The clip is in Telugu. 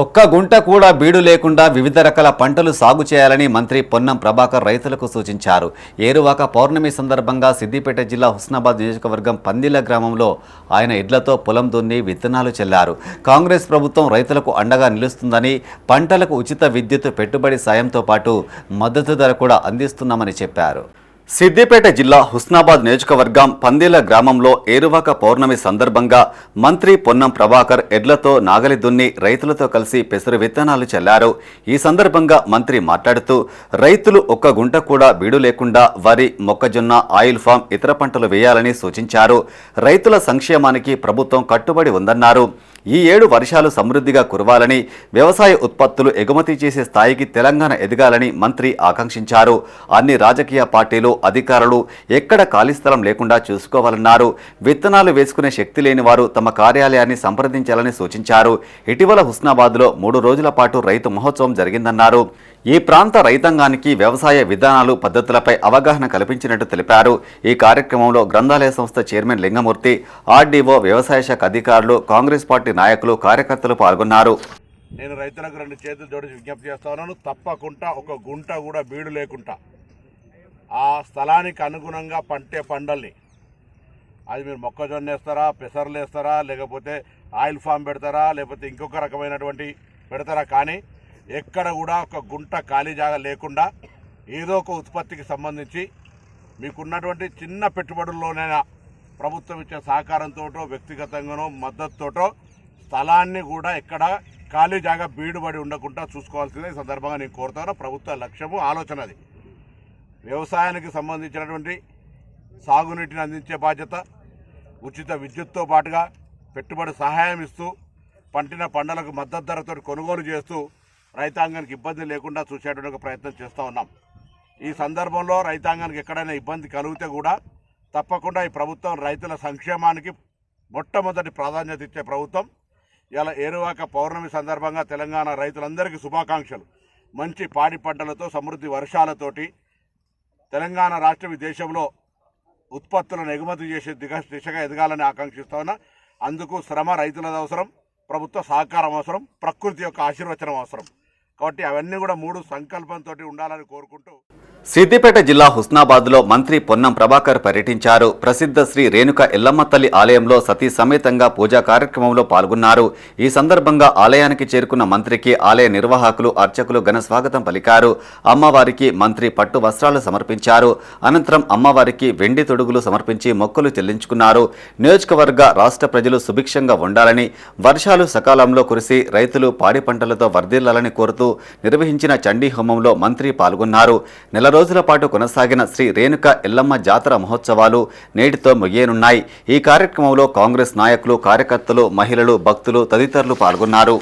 ఒక్క గుంట కూడా బీడు లేకుండా వివిధ రకాల పంటలు సాగు చేయాలని మంత్రి పొన్నం ప్రభాకర్ రైతులకు సూచించారు. ఏరువాక పౌర్ణమి సందర్భంగా సిద్దిపేట జిల్లా హుస్నాబాద్ నియోజకవర్గం పందిల గ్రామంలో ఆయన ఇడ్లతో పొలం దున్ని విత్తనాలు చెల్లారు. కాంగ్రెస్ ప్రభుత్వం రైతులకు అండగా నిలుస్తుందని పంటలకు ఉచిత విద్యుత్ పెట్టుబడి సాయంతో పాటు మద్దతు ధర కూడా అందిస్తున్నామని చెప్పారు. సిద్దిపేట జిల్లా హుస్నాబాద్ నియోజకవర్గం పందేల గ్రామంలో ఏరువాక పౌర్ణమి సందర్భంగా మంత్రి పొన్నం ప్రభాకర్ ఎడ్లతో నాగలి దున్ని రైతులతో కలిసి పెసరు విత్తనాలు చల్లారు. ఈ సందర్భంగా మంత్రి మాట్లాడుతూ రైతులు ఒక్క గుంట కూడా బీడు లేకుండా వరి మొక్కజొన్న ఆయిల్ ఫామ్ ఇతర పంటలు వేయాలని సూచించారు. రైతుల సంక్షేమానికి ప్రభుత్వం కట్టుబడి ఉందన్నారు. ఈ ఏడు వర్షాలు సమృద్ధిగా కురవాలని వ్యవసాయ ఉత్పత్తులు ఎగుమతి చేసే స్థాయికి తెలంగాణ ఎదగాలని మంత్రి ఆకాంక్షించారు. అన్ని రాజకీయ పార్టీలు అధికారులు ఎక్కడ ఖాళీ స్థలం లేకుండా చూసుకోవాలన్నారు. విత్తనాలు వేసుకునే శక్తి లేని వారు తమ కార్యాలయాన్ని సంప్రదించాలని సూచించారు. ఇటీవల హుస్నాబాద్లో మూడు రోజుల పాటు రైతు మహోత్సవం జరిగిందన్నారు. ఈ ప్రాంత రైతాంగానికి వ్యవసాయ విధానాలు పద్ధతులపై అవగాహన కల్పించినట్టు తెలిపారు. ఈ కార్యక్రమంలో గ్రంథాలయ సంస్థ చైర్మన్ లింగమూర్తి ఆర్డీఓ వ్యవసాయ శాఖ అధికారులు కాంగ్రెస్ పార్టీ నాయకులు కార్యకర్తలు పాల్గొన్నారు. నేను రైతులకు రెండు చేతులు జోడించి విజ్ఞప్తి చేస్తాను తప్పకుండా ఒక గుంట కూడా బీడు లేకుండా ఆ స్థలానికి అనుగుణంగా పంటే పంటల్ని. అది మీరు మొక్కజొన్న వేస్తారా పెసర్లు వేస్తారా లేకపోతే ఆయిల్ ఫామ్ పెడతారా లేకపోతే ఇంకొక రకమైనటువంటి పెడతారా? కానీ ఎక్కడ కూడా ఒక గుంట ఖాళీ జాగా లేకుండా ఏదో ఒక ఉత్పత్తికి సంబంధించి మీకున్నటువంటి చిన్న పెట్టుబడుల్లోనైనా ప్రభుత్వం ఇచ్చే సహకారంతోటో వ్యక్తిగతంగానో మద్దతుతోటో స్థలాన్ని కూడా ఎక్కడ ఖాళీ జాగా బీడుబడి ఉండకుండా చూసుకోవాల్సిందే ఈ సందర్భంగా నేను కోరుతాను. ప్రభుత్వ లక్ష్యము ఆలోచన అది. వ్యవసాయానికి సంబంధించినటువంటి సాగునీటిని అందించే బాధ్యత ఉచిత విద్యుత్తో పాటుగా పెట్టుబడి సహాయం ఇస్తూ పంటిన పంటలకు మద్దతు ధరతో కొనుగోలు చేస్తూ రైతాంగానికి ఇబ్బంది లేకుండా చూసేటువంటి ప్రయత్నం చేస్తూ ఉన్నాం. ఈ సందర్భంలో రైతాంగానికి ఎక్కడైనా ఇబ్బంది కలిగితే కూడా తప్పకుండా ఈ ప్రభుత్వం రైతుల సంక్షేమానికి మొట్టమొదటి ప్రాధాన్యత ఇచ్చే ప్రభుత్వం. ఇలా ఏరువాక పౌర్ణమి సందర్భంగా తెలంగాణ రైతులందరికీ శుభాకాంక్షలు. మంచి పాడి పంటలతో సమృద్ధి వర్షాలతోటి తెలంగాణ రాష్ట్రం దేశంలో ఉత్పత్తులను ఎగుమతి చేసే దిగ దిశగా ఎదగాలని ఆకాంక్షిస్తా ఉన్నా. అందుకు శ్రమ రైతులది అవసరం ప్రభుత్వ సహకారం అవసరం ప్రకృతి యొక్క ఆశీర్వచనం అవసరం. కాబట్టి అవన్నీ కూడా మూడు సంకల్పంతో ఉండాలని కోరుకుంటూ సిద్దిపేట జిల్లా హుస్నాబాద్లో మంత్రి పొన్నం ప్రభాకర్ పర్యటించారు. ప్రసిద్ధ శ్రీ రేణుక ఎల్లమ్మ తల్లి ఆలయంలో సతీ సమేతంగా పూజా కార్యక్రమంలో పాల్గొన్నారు. ఈ సందర్భంగా ఆలయానికి చేరుకున్న మంత్రికి ఆలయ నిర్వాహకులు అర్చకులు ఘన స్వాగతం పలికారు. అమ్మవారికి మంత్రి పట్టు వస్త్రాలు సమర్పించారు. అనంతరం అమ్మవారికి వెండి తొడుగులు సమర్పించి మొక్కులు చెల్లించుకున్నారు. నియోజకవర్గ రాష్ట్ర ప్రజలు సుభిక్షంగా ఉండాలని వర్షాలు సకాలంలో కురిసి రైతులు పాడి పంటలతో వర్ధిల్లాలని కోరుతూ నిర్వహించిన చండీ హోమంలో మంత్రి పాల్గొన్నారు. నెల రోజుల పాటు కొనసాగిన శ్రీ రేణుక ఎల్లమ్మ జాతర మహోత్సవాలు నేటితో ముగియనున్నాయి. ఈ కార్యక్రమంలో కాంగ్రెస్ నాయకులు కార్యకర్తలు మహిళలు భక్తులు తదితరులు పాల్గొన్నారు.